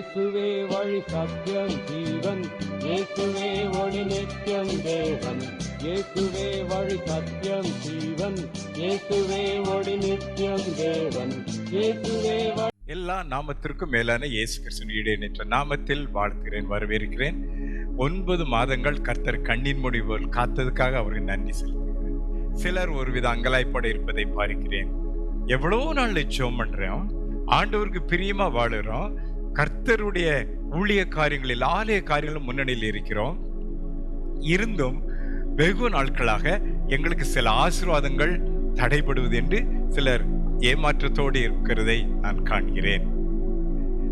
இயேசுவே வழி சத்தியம் ஜீவன். இயேசுவே ஒளி நித்தியம் தேவன். இயேசுவே வழி சத்தியம் ஜீவன். இயேசுவே ஒளி நித்தியம் தேவன். இயேசுவே எல்லா நாமத்திற்கும் மேலான இயேசு கிருஷ்ணன் என்ற நாமத்தில் வாழ்த்துகிறேன் வரவேற்கிறேன். ஒன்பது மாதங்கள் கர்த்தர் கண்ணின் முடிவுகள் காத்ததுக்காக அவருக்கு நன்றி செலுத்துகிறேன். சிலர் ஒருவித அங்கலாய்ப்பட இருப்பதை பார்க்கிறேன். எவ்வளோ நாள் ஜெபம் பண்ணுறோம் ஆண்டவருக்கு பிரியமாக வாழுகிறோம் கர்த்தருடைய ஊழிய காரியங்களில் ஆலய காரியங்களும் முன்னணியில் இருக்கிறோம். இருந்தும் வெகு நாட்களாக எங்களுக்கு சில ஆசீர்வாதங்கள் தடைபடுவது என்று சிலர் ஏமாற்றத்தோடு இருக்கிறதை நான் காண்கிறேன்.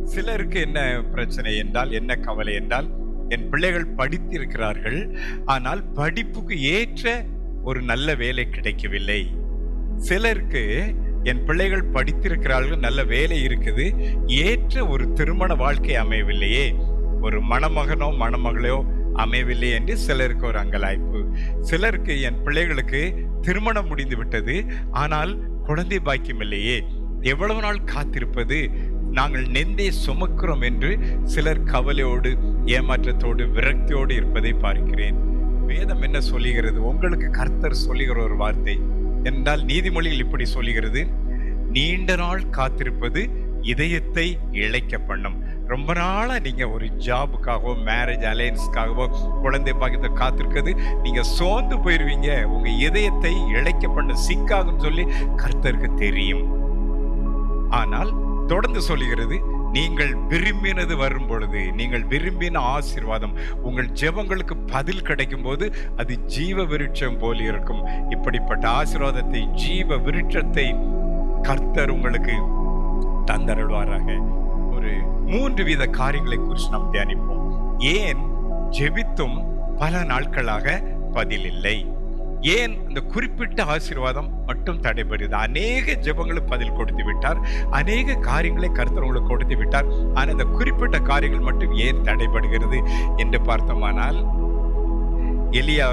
சிலருக்கு என்ன பிரச்சனை என்றால் என்ன கவலை என்றால் என் பிள்ளைகள் படித்திருக்கிறார்கள் ஆனால் படிப்புக்கு ஏற்ற ஒரு நல்ல வேலை கிடைக்கவில்லை. சிலருக்கு என் பிள்ளைகள் படித்திருக்கிறார்கள் நல்ல வேலை இருக்குது ஏற்ற ஒரு திருமண வாழ்க்கை அமையவில்லையே. ஒரு மணமகனோ மணமகளோ அமையவில்லை என்று சிலருக்கு ஒரு அங்கலாய்ப்பு. சிலருக்கு என் பிள்ளைகளுக்கு திருமணம் முடிந்து விட்டது ஆனால் குழந்தை பாக்கியம் இல்லையே. எவ்வளவு நாள் காத்திருப்பது? நாங்கள் நெந்தே சுமக்கிறோம் என்று சிலர் கவலையோடு ஏமாற்றத்தோடு விரக்தியோடு இருப்பதை பார்க்கிறேன். வேதம் என்ன சொல்லுகிறது? உங்களுக்கு கர்த்தர் சொல்லுகிற ஒரு வார்த்தை. என்றால் நீதிமொழிகள் இப்படி சொல்லுகிறது. நீண்ட நாள் காத்திருப்பது இதயத்தை இழைக்க பண்ணும். ரொம்ப நாளாக நீங்கள் ஒரு ஜாபுக்காகவோ மேரேஜ் அலையன்ஸ்க்காகவோ குழந்தை பாக்கியத்தை காத்திருக்கிறது. நீங்கள் சோர்ந்து போயிடுவீங்க உங்கள் இதயத்தை இழைக்க பண்ண சிக்காகும் சொல்லி கர்த்தருக்கு தெரியும். ஆனால் தொடர்ந்து சொல்லுகிறது நீங்கள் விரும்பினது வரும் பொழுது நீங்கள் விரும்பின ஆசீர்வாதம் உங்கள் ஜெபங்களுக்கு பதில் கிடைக்கும் போது அது ஜீவ விருட்சம் போல் இருக்கும். இப்படிப்பட்ட ஆசீர்வாதத்தை ஜீவ விருட்சத்தை கர்த்தர் உங்களுக்கு தந்தருள்வாராக. ஒரு மூன்று வித காரியங்களை குறித்து நாம் தியானிப்போம். ஏன்? ஜெபித்தும் பல நாட்களாக பதில் இல்லை. ஏன் இந்த குறிப்பிட்ட ஆசீர்வாதம் மட்டும் தடைபடுது? அநேக ஜெபங்களுக்கு பதில் கொடுத்து விட்டார். அநேக காரியங்களை கருத்தவங்களுக்கு கொடுத்து விட்டார். ஆனால் இந்த குறிப்பிட்ட காரியங்கள் மட்டும் ஏன் தடைபடுகிறது என்று பார்த்தோமானால் எலியா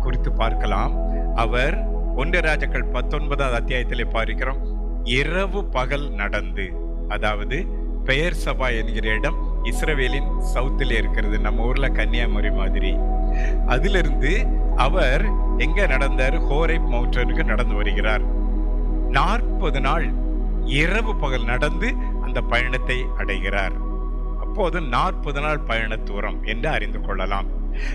குறித்து பார்க்கலாம். அவர் ஒன்று ராஜாக்கள் பத்தொன்பதாவது அத்தியாயத்திலே பார்க்கிறோம். இரவு பகல் நடந்து அதாவது பெயர் சபா என்கிற இடம் இஸ்ரவேலின் சவுத்திலே இருக்கிறது. நம்ம ஊர்ல கன்னியாகுமரி மாதிரி. அதிலிருந்து அவர் எங்க நடந்தார்? ஹோரை மவுண்டனுக்கு நடந்து வருகிறார். நாற்பது நாள் இரவு பகல் நடந்து அந்த பயணத்தை அடைகிறார். அப்போது நாற்பது நாள் பயண தூரம் என்று அறிந்து கொள்ளலாம்.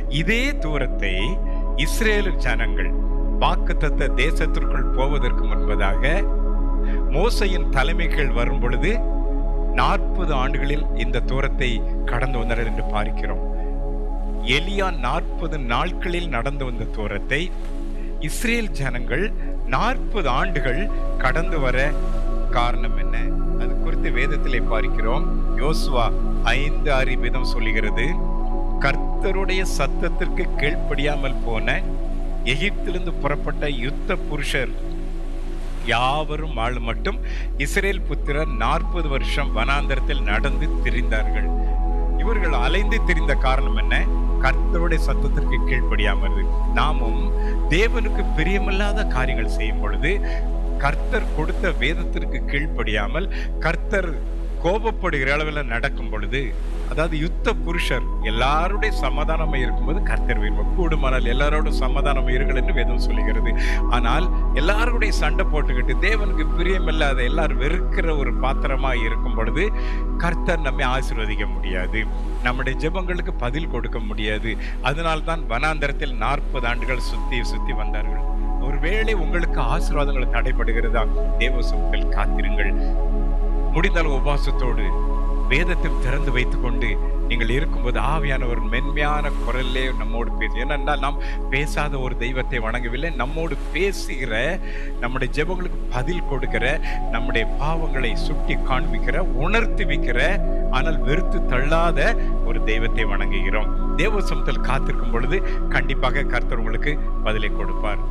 இதே தூரத்தை இஸ்ரேல் ஜனங்கள் வாக்குத்தத்த தேசத்திற்குள் போவதற்கு முன்பதாக மோசையின் தலைமைகள் வரும் பொழுது நாற்பது ஆண்டுகளில் இந்த தூரத்தை கடந்து வந்தனர் என்று பார்க்கிறோம். எலியா நாற்பது நாட்களில் நடந்து வந்த தூரத்தை இஸ்ரேல் ஜனங்கள் நாற்பது ஆண்டுகள் கடந்து வர காரணம் என்ன? அது குறித்து வேதத்திலே பார்க்கிறோம். யோசுவா ஐந்து அறிவிதம் சொல்லுகிறது கர்த்தருடைய சத்தத்திற்கு கீழ்ப்படியாமல் போன எகிப்திலிருந்து புறப்பட்ட யுத்த புருஷர் யாவரும் ஆள் மட்டும் இஸ்ரேல் புத்திரர் நாற்பது வருஷம் வனாந்தரத்தில் நடந்து திரிந்தார்கள். இவர்கள் அலைந்து திரிந்த காரணம் என்ன? கர்த்தருடைய சத்தத்திற்கு கீழ்ப்படியாமல் நாமும் தேவனுக்கு பிரியமில்லாத காரியங்கள் செய்யும் பொழுது கர்த்தர் கொடுத்த வேதத்திற்கு கீழ்ப்படியாமல் கர்த்தர் கோபப்படுகிற அளவில் நடக்கும் பொழுது அதாவது யுத்த புருஷர் எல்லாருடைய சமாதானம் இருக்கும்போது கர்த்தர் விரும்பும் கூடுமானால் எல்லாரோட சமாதானம் இருங்கள் என்று வேதம் சொல்லுகிறது. ஆனால் எல்லாருடைய சண்டை போட்டுக்கிட்டு தேவனுக்கு பிரியமில்லாத எல்லாரும் வெறுக்கிற ஒரு பாத்திரமா இருக்கும் பொழுது கர்த்தர் நம்மை ஆசிர்வதிக்க முடியாது. நம்முடைய ஜெபங்களுக்கு பதில் கொடுக்க முடியாது. அதனால்தான் வனாந்தரத்தில் நாற்பது ஆண்டுகள் சுத்தி சுத்தி வந்தார்கள். ஒருவேளை உங்களுக்கு ஆசீர்வாதங்கள் தடைபடுகிறதா? தேவ சொற்கள் காத்திருங்கள். முடிந்தால் உபாசத்தோடு வேதத்தில் திறந்து வைத்துக்கொண்டு நீங்கள் இருக்கும்போது ஆவியானவர் மென்மையான குரல்லே நம்மோடு பேசு ஏனென்றால் நாம் பேசாத ஒரு தெய்வத்தை வணங்கவில்லை. நம்மோடு பேசுகிற நம்முடைய ஜெபங்களுக்கு பதில் கொடுக்கிற நம்முடைய பாவங்களை சுட்டி காண்பிக்கிற உணர்த்தி வைக்கிற ஆனால் வெறுத்து தள்ளாத ஒரு தெய்வத்தை வணங்குகிறோம். தேவ சமத்தில் காத்திருக்கும் பொழுது கண்டிப்பாக கர்த்தர் உங்களுக்கு பதிலை கொடுப்பார்.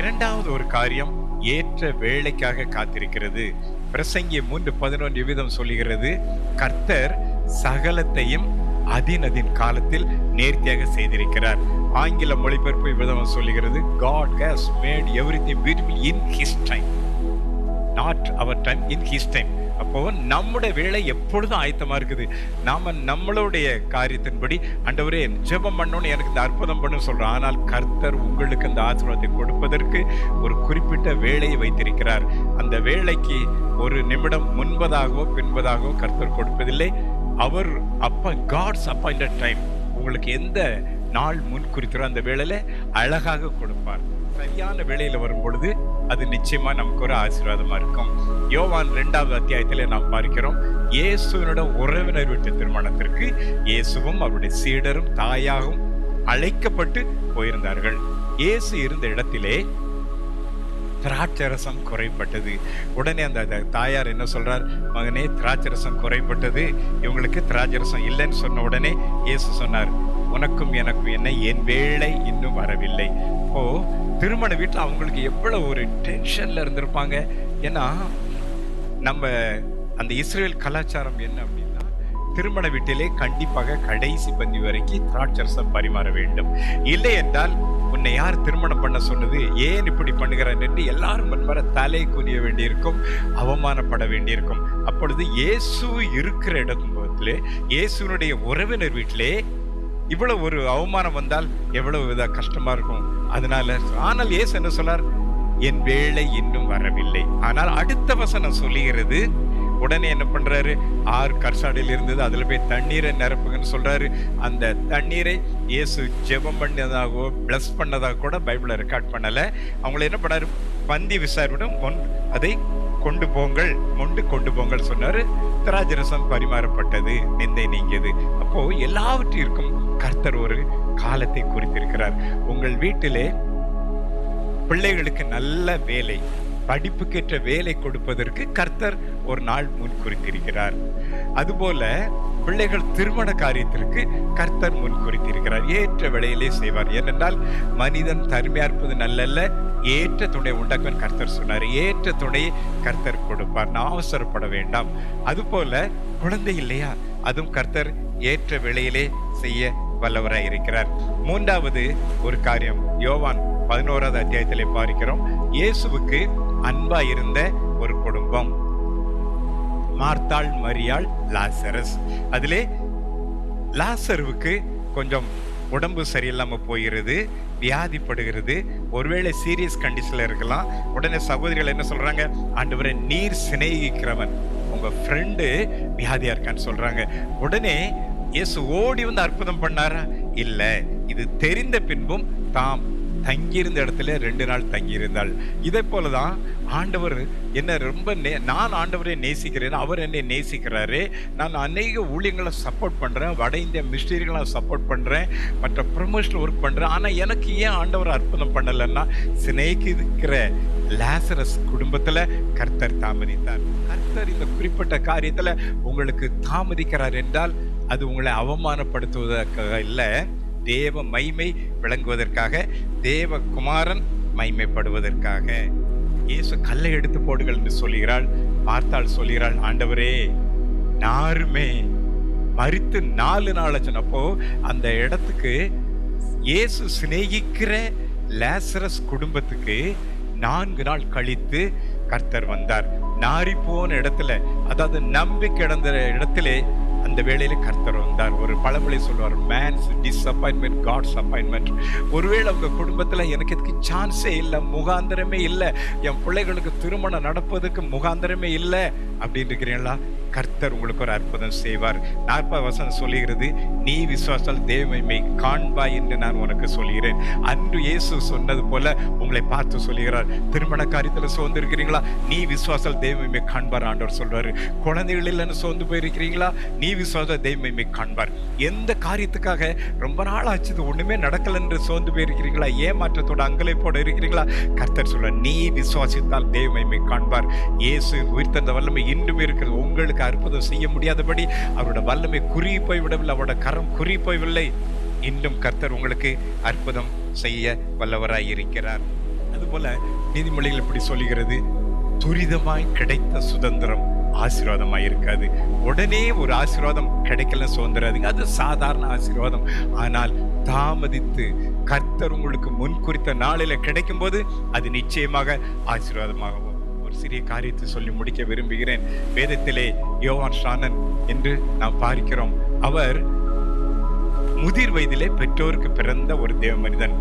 இரண்டாவது ஒரு காரியம் ஏற்ற வேலைக்காக காத்திருக்கிறது. பிரசங்கி மூன்று பதினொன்று விதம் சொல்லுகிறது கர்த்தர் சகலத்தையும் அதினதின் காலத்தில் நேர்த்தியாக செய்திருக்கிறார். ஆங்கில மொழிபெயர்ப்பு விதம் சொல்லுகிறது God has made everything beautiful in his time not our time in his time அப்போ நம்முடைய வேலை எப்பொழுதும் ஆயத்தமா இருக்குது. நாம நம்மளுடைய காரியத்தின்படி அண்டவரே ஜெபம் பண்ணோன்னு எனக்கு இந்த அற்புதம் பண்ணு சொல்றோம் ஆனால் கர்த்தர் உங்களுக்கு அந்த ஆசீர்வாதத்தை கொடுப்பதற்கு ஒரு குறிப்பிட்ட வேலையை வைத்திருக்கிறார். அந்த வேலைக்கு ஒரு நிமிடம் முன்பதாகவோ பின்பதாகவோ கர்த்தர் கொடுப்பதில்லை. அவர் அப்ப காட்ஸ் அப்பாயிண்டட் டைம் உங்களுக்கு எந்த நாள் முன் குறித்துற அந்த வேலையில அழகாக கொடுப்பார். சரியான வேலையில வரும் பொழுது அது நிச்சயமா நமக்கு ஒரு ஆசீர்வாதமா இருக்கும். யோவான் இரண்டாவது அத்தியாயத்தில் நாம் பார்க்கிறோம் இயேசுவினோட உறவினர் வீட்டு திருமணத்திற்கு இயேசுவும் அவருடைய சீடரும் தாயாகவும் அழைக்கப்பட்டு போயிருந்தார்கள். இயேசு இருந்த இடத்திலே திராட்சரசம் குறைப்பட்டது உடனே அந்த அந்த தாயார் என்ன சொல்றார்? மகனே திராட்சரசம் குறைப்பட்டது இவங்களுக்கு திராட்சரசம் இல்லைன்னு சொன்ன உடனே இயேசு சொன்னார் உனக்கும் எனக்கும் என்ன? என் வேலை இன்னும் வரவில்லை. ஓ திருமண வீட்டில் அவங்களுக்கு எவ்வளோ ஒரு டென்ஷனில் இருந்திருப்பாங்க? ஏன்னா நம்ம அந்த இஸ்ரேல் கலாச்சாரம் என்ன அப்படின்னா திருமண வீட்டிலே கண்டிப்பாக கடைசி பந்தி வரைக்கும் திராட்சரசம் பரிமாற வேண்டும். இல்லை என்றால் உன்னை யார் திருமணம் பண்ண சொன்னது? ஏன் இப்படி பண்ணுகிறான் என்று எல்லாரும் முன்வர தலை குனிய வேண்டியிருக்கும் அவமானப்பட வேண்டியிருக்கும். அப்பொழுது இயேசு இருக்கிற இடத்திலே இயேசுனுடைய உறவினர் வீட்டிலே இவ்வளவு ஒரு அவமானம் வந்தால் எவ்வளவு வித கஷ்டமா இருக்கும். அதனால ஆனால் இயேசு என்ன சொன்னார்? என் வேலை இன்னும் வரவில்லை. ஆனால் அடுத்த வசனம் சொல்லுகிறது உடனே என்ன பண்றாரு? ஆறு கற்சாடையில் இருந்தது அதுல போய் தண்ணீரை நிரப்புங்கன்னு சொல்றாரு. அந்த தண்ணீரை இயேசு ஜெபம் பண்ணதாகவோ பிளஸ் பண்ணதாக கூட பைபிளை ரெக்கார்ட் பண்ணல. அவங்கள என்ன பண்ணாரு? பந்தி விசாரிடம் முன் அதை கொண்டு போங்கள் மொண்டு கொண்டு போங்கள் சொன்னாரு. திராஜரசம் பரிமாறப்பட்டது நிந்தை நீங்கியது. அப்போ எல்லாவற்றிற்கும் கர்த்தர் ஒரு காலத்தை குறித்திருக்கிறார். உங்கள் வீட்டிலே பிள்ளைகளுக்கு நல்ல வேலை படிப்புக்கேற்ற வேலை கொடுப்பதற்கு கர்த்தர் ஒரு நாள் முன் குறித்திருக்கிறார். அதுபோல பிள்ளைகள் திருமண காரியத்திற்கு கர்த்தர் முன் குறித்திருக்கிறார். ஏற்ற விலையிலே செய்வார். ஏனென்றால் மனிதன் தருமையா இருப்பது நல்லல்ல ஏற்ற துணை உண்டாக்குவன் கர்த்தர் சொன்னார். ஏற்ற துணையை கர்த்தர் கொடுப்பார். நான் அவசரப்பட வேண்டாம். அதுபோல குழந்தை இல்லையா? அதுவும் கர்த்தர் ஏற்ற விலையிலே செய்ய வல்லவராய் இருக்கிறார். மூன்றாவது ஒரு காரியம். யோவான் பதினோராவது அத்தியாயத்திலே பார்க்கிறோம். இயேசுவுக்கு அன்பா இருந்த ஒரு குடும்பம். மார்த்தாள் மரியாள் லாசரஸ். அதிலே லாசருவுக்கு கொஞ்சம் உடம்பு சரியில்லாமல் போகிறது வியாதிப்படுகிறது. ஒருவேளை சீரியஸ் கண்டிஷனில் இருக்கலாம். உடனே சகோதரிகள் என்ன சொல்கிறாங்க ஆண்டவரை நீர் சிநேகிக்கிறவன். உங்கள் ஃப்ரெண்டு வியாதியாக இருக்கான்னு சொல்கிறாங்க உடனே இயேசு ஓடி வந்து அற்புதம் பண்ணாரா? இல்ல. இது தெரிந்த பின்பும் தாம் தங்கியிருந்த இடத்துல ரெண்டு நாள் தங்கியிருந்தாள். இதே போலதான் ஆண்டவர் என்ன ரொம்ப நே நான் ஆண்டவரை நேசிக்கிறேன் அவர் என்னை நேசிக்கிறாரு. நான் அநேக ஊழியங்களை சப்போர்ட் பண்ணுறேன் வட இந்திய மிஷினரிகளை சப்போர்ட் பண்ணுறேன் மற்ற ப்ரொமோஷன் ஒர்க் பண்ணுறேன் ஆனால் எனக்கு ஏன் ஆண்டவர் அற்புதம் பண்ணலைன்னா சிநேகிக்கிற லாசரஸ் குடும்பத்தில் கர்த்தர் தாமதித்தார். கர்த்தர் இந்த குறிப்பிட்ட காரியத்தில் உங்களுக்கு தாமதிக்கிறார் என்றால் அது உங்களை அவமானப்படுத்துவதற்காக இல்லை தேவ மைமை விளங்குவதற்காக தேவ குமாரன் மைமைப்படுவதற்காக இயேசு கல்லை எடுத்து போடுங்கள் என்று சொல்கிறாள் பார்த்தாள் சொல்கிறாள் ஆண்டவரே நாருமே மறித்து நாலு நாள் சொன்னப்போ அந்த இடத்துக்கு இயேசு சிநேகிக்கிற லேசரஸ் குடும்பத்துக்கு நான்கு நாள் கழித்து கர்த்தர் வந்தார். நாரி போன இடத்துல அதாவது நம்பி கிடந்த இடத்துல அந்த வேளையில கர்த்தர் வந்தார். ஒரு பழமொழி சொல்லுவார் மேன்ஸ் டிஸ்அப்பாயின்மெண்ட் காட்ஸ் அப்பாயின்மெண்ட் ஒருவேளை அவங்க குடும்பத்தில் எனக்கு இதுக்கு சான்ஸே இல்லை முகாந்திரமே இல்லை. என் பிள்ளைகளுக்கு திருமணம் நடப்பதுக்கு முகாந்திரமே இல்லை. அப்படின்னு இருக்கிறீங்களா? கர்த்தர் உங்களுக்கு ஒரு அற்புதம் செய்வார். நாற்பது வசனம் சொல்லுகிறது நீ விசுவாசால் தேவமைமை காண்பா என்று நான் உனக்கு சொல்கிறேன் அன்று இயேசு சொன்னது போல உங்களை பார்த்து சொல்லுகிறார். திருமண காரியத்தில் சோர்ந்து இருக்கிறீங்களா? நீ விசுவாசால் தெய்வமை காண்பார் ஆண்டவர் சொல்றாரு. குழந்தைகள் இல்லைன்னு சோர்ந்து போயிருக்கிறீங்களா? நீ விசுவாச தேவமைமை காண்பார் எந்த காரியத்துக்காக ரொம்ப நாள் ஆச்சு இது ஒண்ணுமே நடக்கல என்று சோர்ந்து போயிருக்கிறீங்களா? ஏமாற்றத்தோட அங்கலைப்போட இருக்கிறீங்களா? கர்த்தர் சொல்ற நீ விசுவாசித்தால் தேவமை காண்பார் இயேசு உயிர்த்தந்த வல்லமை இன்னும் இருக்கிறது உங்களுக்கு அற்புதம் செய்ய முடியாதபடி அவரோட வல்லமை குறி போய்விடவில்லை. அவரோட கரம் குறி போய்வில்லை. இன்னும் கர்த்தர் உங்களுக்கு அற்புதம் செய்ய வல்லவராய் இருக்கிறார். அதுபோல நீதிமொழிகள் இப்படி சொல்லுகிறது. துரிதமாய் கிடைத்த சுதந்திரம் ஆசீர்வாதமாய் இருக்காது. உடனே ஒரு ஆசீர்வாதம் கிடைக்கல சுதந்திராதுங்க அது சாதாரண ஆசீர்வாதம். ஆனால் தாமதித்து கர்த்தர் உங்களுக்கு முன் குறித்த கிடைக்கும்போது கிடைக்கும் போது அது நிச்சயமாக ஆசீர்வாதமாகவும் ஒரு சிறிய காரியத்தை சொல்லி முடிக்க விரும்புகிறேன். வேதத்திலே யோவான் ஷானன் என்று நாம் பார்க்கிறோம். அவர் முதிர் வயதிலே பெற்றோருக்கு பிறந்த ஒரு தேவ மனிதன்.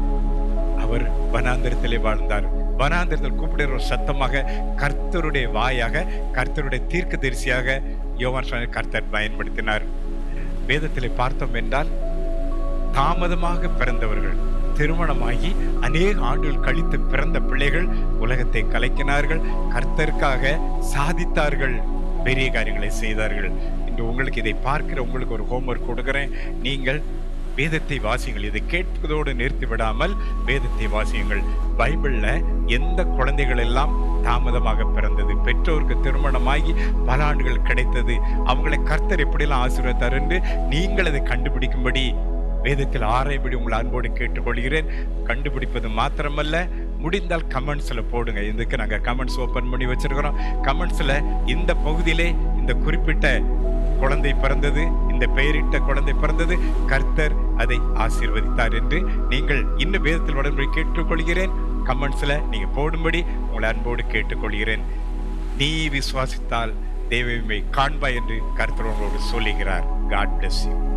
அவர் வனாந்திரத்திலே வாழ்ந்தார். வனாந்திரத்தில் கூப்பிடுற ஒரு சத்தமாக கர்த்தருடைய வாயாக கர்த்தருடைய தீர்க்க தரிசியாக யோவான் ஷானன் கர்த்தர் பயன்படுத்தினார். வேதத்திலே பார்த்தோம் என்றால் தாமதமாக பிறந்தவர்கள். திருமணமாகி அநேக ஆண்டுகள் கழித்து பிறந்த பிள்ளைகள் உலகத்தை கலைக்கினார்கள். கர்த்தருக்காக சாதித்தார்கள். பெரிய காரியங்களை செய்தார்கள். இன்று உங்களுக்கு இதை பார்க்கிற உங்களுக்கு ஒரு ஹோம்ஒர்க் கொடுக்குறேன். நீங்கள் வேதத்தை வாசியுங்கள். இதை கேட்பதோடு நிறுத்தி விடாமல் வேதத்தை வாசியுங்கள். பைபிளில் எந்த குழந்தைகள் எல்லாம் தாமதமாக பிறந்தது? பெற்றோருக்கு திருமணமாகி பல ஆண்டுகள் கிடைத்தது. அவங்களை கர்த்தர் எப்படிலாம் ஆசீர்வதித்தார் என்று நீங்கள் அதை கண்டுபிடிக்கும்படி வேதத்தில் ஆராயபடி உங்களை அன்போடு கேட்டுக்கொள்கிறேன். கண்டுபிடிப்பது மாத்திரமல்ல. முடிந்தால் கமெண்ட்ஸில் போடுங்க. இதுக்கு நாங்கள் கமெண்ட்ஸ் ஓப்பன் பண்ணி வச்சிருக்கிறோம். கமெண்ட்ஸில் இந்த பகுதியிலே இந்த குறிப்பிட்ட குழந்தை பிறந்தது இந்த பெயரிட்ட குழந்தை பிறந்தது கர்த்தர் அதை ஆசீர்வதித்தார் என்று நீங்கள் இன்னும் வேதத்தில் உடன்படி கேட்டுக்கொள்கிறேன். கமெண்ட்ஸில் நீங்கள் போடும்படி உங்களை அன்போடு கேட்டுக்கொள்கிறேன். நீ விசுவாசித்தால் தேவையுமை காண்பாய் என்று கர்த்தர் உங்களோடு சொல்லுகிறார். God bless you